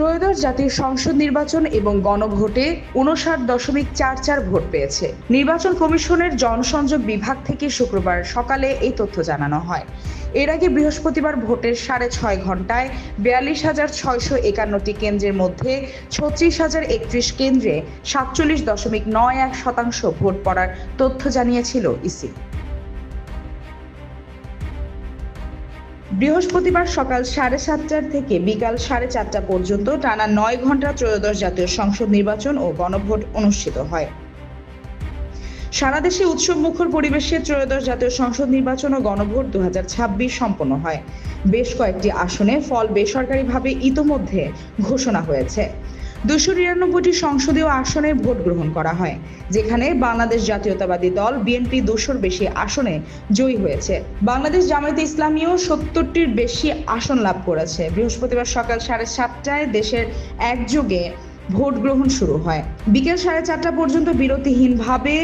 ত্রয়োদশ জাতীয় সংসদ নির্বাচন এবং গণভোটে উনষাট দশমিক চার চার ভোট পেয়েছে। নির্বাচন কমিশনের জনসংযোগ বিভাগ থেকে শুক্রবার সকালে এই তথ্য জানানো হয়। এর আগে বৃহস্পতিবার ভোটের সাড়ে ছয় ঘন্টায় বিয়াল্লিশ হাজার ছয়শো একান্নটি কেন্দ্রের মধ্যে ছত্রিশ হাজার একত্রিশ কেন্দ্রে সাতচল্লিশ দশমিক নয় এক শতাংশ ভোট পড়ার তথ্য জানিয়েছিল ইসি। বৃহস্পতিবার সকাল সাড়ে সাতটার থেকে বিকাল সাড়ে চারটা পর্যন্ত টানা নয় ঘণ্টা ত্রয়োদশ জাতীয় সংসদ নির্বাচন ও গণভোট অনুষ্ঠিত হয়। সারা দেশে উৎসব মুখর পরিবেশে ত্রয়োদশ জাতীয় সংসদ নির্বাচন ও গণভোট দু হাজার ছাব্বিশ সম্পন্ন হয়। বেশ কয়েকটি আসনে ফল বেসরকারিভাবে ইতোমধ্যে ঘোষণা হয়েছে। দুশো নিরানব্বইটি সংসদীয় আসনে ভোট গ্রহণ করা হয়, যেখানে বাংলাদেশ জাতীয়তাবাদী দল বিএনপি দুশোর বেশি আসনে জয়ী হয়েছে। বাংলাদেশ জামায়াতে ইসলামীও সত্তরটির বেশি আসন লাভ করেছে। বৃহস্পতিবার সকাল সাড়ে সাতটায় দেশের একযোগে ভোট গ্রহণ শুরু হয়। বিকেল সাড়ে চারটা পর্যন্ত বিরতিহীনভাবে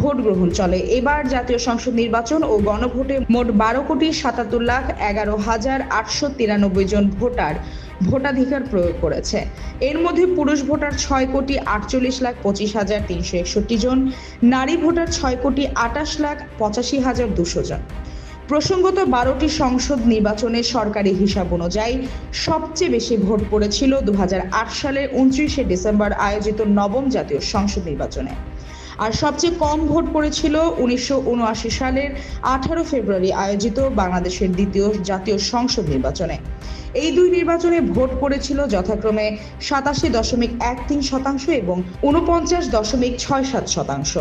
ভোট গ্রহণ চলে। এবার জাতীয় সংসদ নির্বাচন ও গণভোটে মোট বারো কোটি সাতাত্তর লাখ এগারো হাজার আটশো তিরানব্বই জন ভোটার ভোটাধিকার প্রয়োগ করেছে। এর মধ্যে পুরুষ ভোটার ছয় কোটি আটচল্লিশ লাখ পঁচিশ হাজার তিনশো একষট্টি জন, নারী ভোটার ছয় কোটি আটাশ লাখ পঁচাশি হাজার দুশো জন। প্রসঙ্গত বারোটি সংসদ নির্বাচনে সরকারি হিসাব অনুযায়ী সবচেয়ে বেশি ভোট পড়েছিল দু হাজার আট সালের উনত্রিশে ডিসেম্বর আয়োজিত নবম জাতীয় সংসদ নির্বাচনে। আর সবচেয়ে কম ভোট পড়েছিল উনিশশো উনআশি সালের আঠারো ফেব্রুয়ারি আয়োজিত বাংলাদেশের দ্বিতীয় জাতীয় সংসদ নির্বাচনে। এই দুই নির্বাচনে ভোট পড়েছিল যথাক্রমে সাতাশি দশমিক এক তিন শতাংশ এবং উনপঞ্চাশ দশমিক ছয় সাত শতাংশ।